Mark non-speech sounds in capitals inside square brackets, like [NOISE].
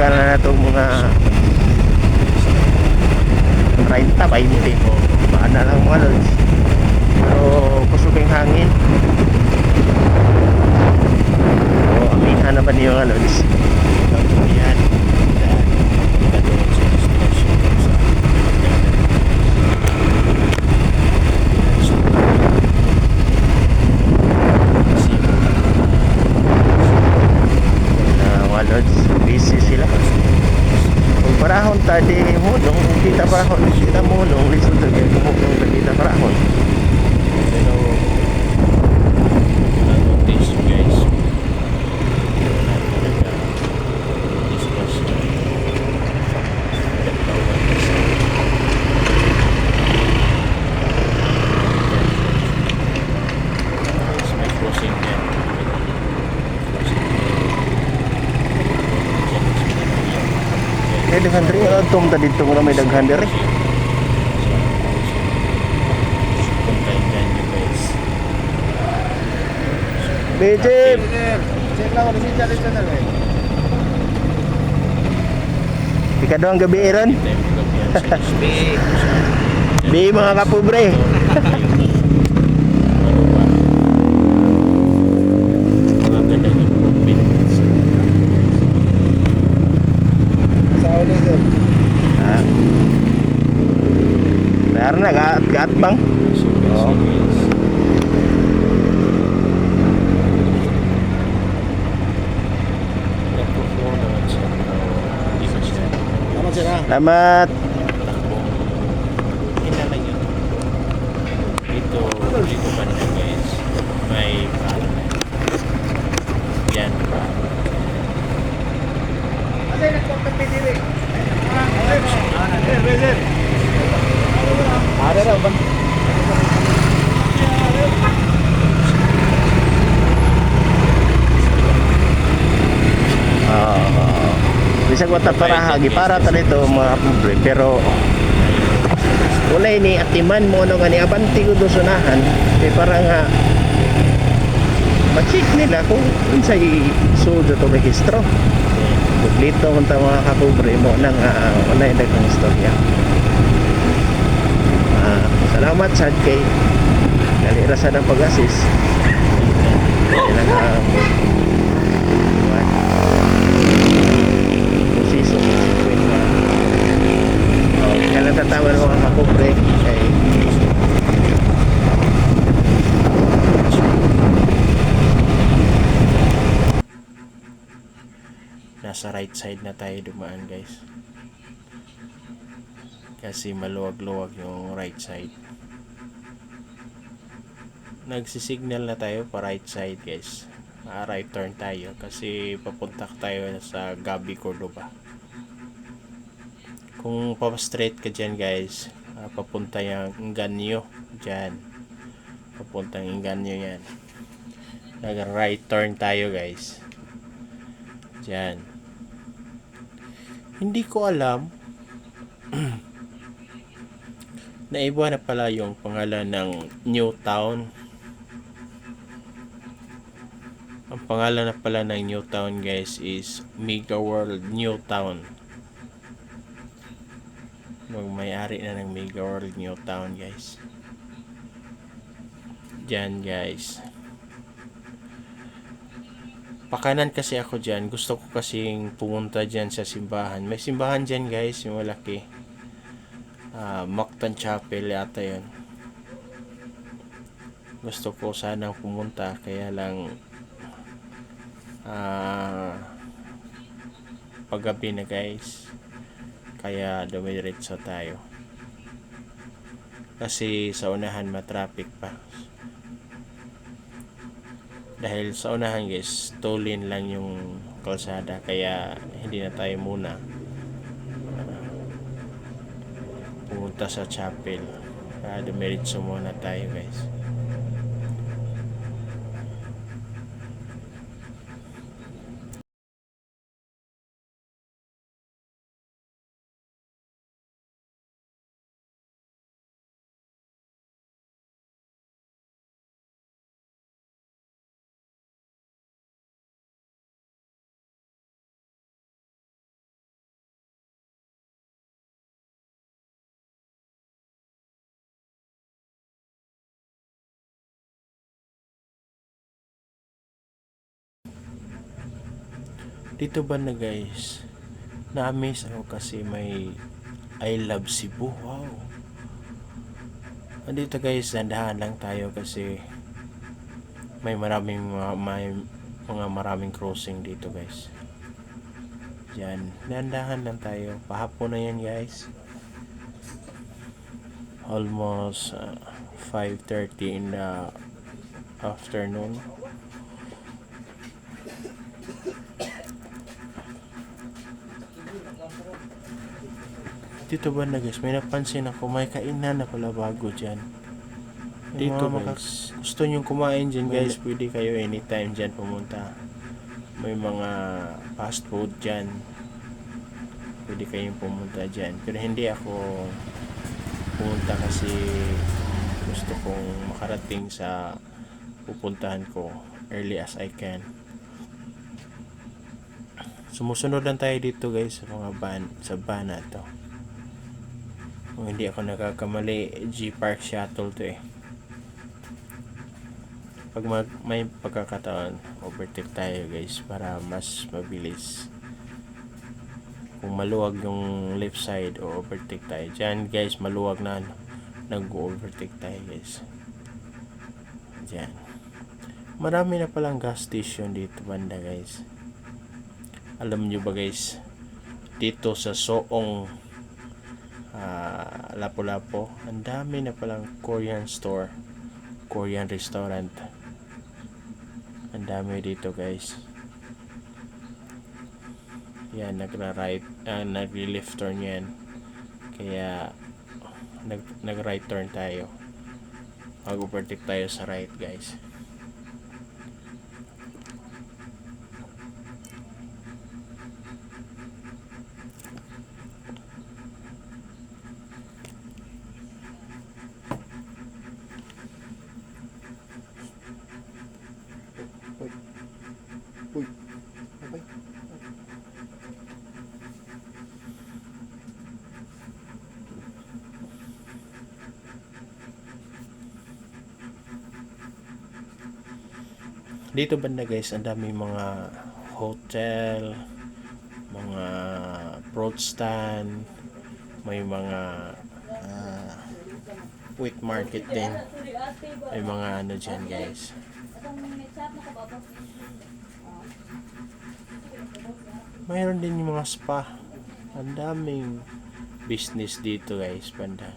Dagan na itong mga 30, 20. Baan na lang mga lods. করা হচ্ছে সেটা dengan rin, uh, tum tadi ito mo na may daghan diri. Puntahin yan nyo guys Bejip! Ikaduhang gabi iron. Tayo magkabihan sa display Bi [LAUGHS] mga kapobre. [LAUGHS] Ah. Mayroon na, gat, gat bang? Oo. Salamat. Dito, dito pa nila guys. May na. Yan pa. Ada dah bang. Bisa ko ta para hagi para ta nito mga pobre pero wala ni atiman mo no nga ni abanti ko dosunahan eh para nga ma-check nila kung unsay sudo to rehistro Kumpleto kung ta mga kapobre mo nang uh, wala yung dagang istorya. Ah, salamat sa kay Galira sa ng pag-assist Pusiso Oh, kailan tatawa ng mga kapobre kay Nasa right side na tayo dumaan guys. Kasi maluwag-luwag yung right side. Nagsisignal na tayo pa right side guys. Ah, right turn tayo kasi papunta tayo sa Gabi Cordoba. Kung pa straight ka dyan guys, ah, papunta yung Ganyo dyan. papuntang Inganyo yan nag right turn tayo guys dyan hindi ko alam [CLEARS THROAT] na iba na pala yung pangalan ng New Town ang pangalan na pala ng New Town guys is Mega World New Town magmayari na ng Mega World New Town guys. Dyan guys pakanan kasi ako dyan. Gusto ko kasing pumunta dyan sa simbahan. May simbahan dyan guys yung malaki. Ah, Mactan Chapel yata yun. Gusto ko sanang pumunta kaya lang ah paggabi na guys. Kaya dumiretso tayo. Kasi sa unahan matraffic pa dahil sa unahan guys two lane lang yung kalsada kaya hindi na tayo muna ah, pumunta sa chapel. Kaya dumiretso muna tayo guys Dito ba na guys? Na-amaze ako kasi may I love Cebu. Wow. Andito guys, nandahan lang tayo kasi may maraming mga, may mga maraming crossing dito guys. Yan, nandahan lang tayo. Pahapon na yan guys. Almost uh, 5.30 in the afternoon. Dito ba na guys, may napansin ako, may kainan na pala bago dyan. Dito guys, gusto nyo kumain dyan guys, pwede kayo anytime dyan pumunta. May mga fast food dyan. Pwede kayong pumunta dyan. Pero hindi ako pumunta kasi gusto kong makarating sa pupuntahan ko early as I can. Sumusunod lang tayo dito guys sa mga van, sa van na to. Kung hindi ako nakakamali, G Park Shuttle to eh. Pag mag, may pagkakataon, overtake tayo guys para mas mabilis. Kung maluwag yung left side o overtake tayo. Diyan guys, maluwag na ano, nag-overtake tayo guys. Diyan. Marami na palang gas station dito banda guys. Alam nyo ba guys, dito sa Soong ah, Lapu-Lapu, ang dami na palang Korean store, Korean restaurant. Ang dami dito guys. Yan, nagra-right, uh, nagli-left turn yan. Kaya, nag, nag-right turn tayo. Mag-overtake tayo sa right guys. Dito banda guys, ang dami mga hotel, mga fruit stand, may mga ah, wheat market din. May mga ano dyan guys. Mayroon din yung mga spa. Ang daming business dito guys, banda.